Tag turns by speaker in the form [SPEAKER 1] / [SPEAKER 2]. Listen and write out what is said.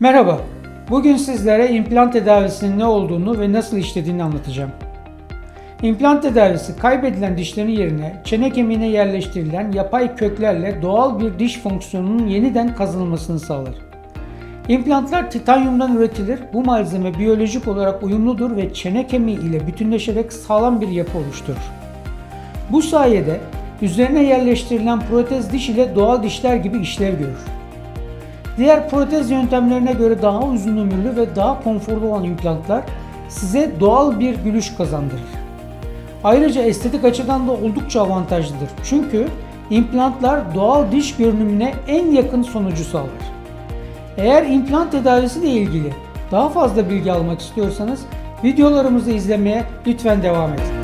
[SPEAKER 1] Merhaba. Bugün sizlere implant tedavisinin ne olduğunu ve nasıl işlediğini anlatacağım. İmplant tedavisi kaybedilen dişlerin yerine çene kemiğine yerleştirilen yapay köklerle doğal bir diş fonksiyonunun yeniden kazanılmasını sağlar. İmplantlar titanyumdan üretilir. Bu malzeme biyolojik olarak uyumludur ve çene kemiği ile bütünleşerek sağlam bir yapı oluşturur. Bu sayede üzerine yerleştirilen protez diş ile doğal dişler gibi işlev görür. Diğer protez yöntemlerine göre daha uzun ömürlü ve daha konforlu olan implantlar size doğal bir gülüş kazandırır. Ayrıca estetik açıdan da oldukça avantajlıdır. Çünkü implantlar doğal diş görünümüne en yakın sonucu sağlar. Eğer implant tedavisi ile ilgili daha fazla bilgi almak istiyorsanız videolarımızı izlemeye lütfen devam edin.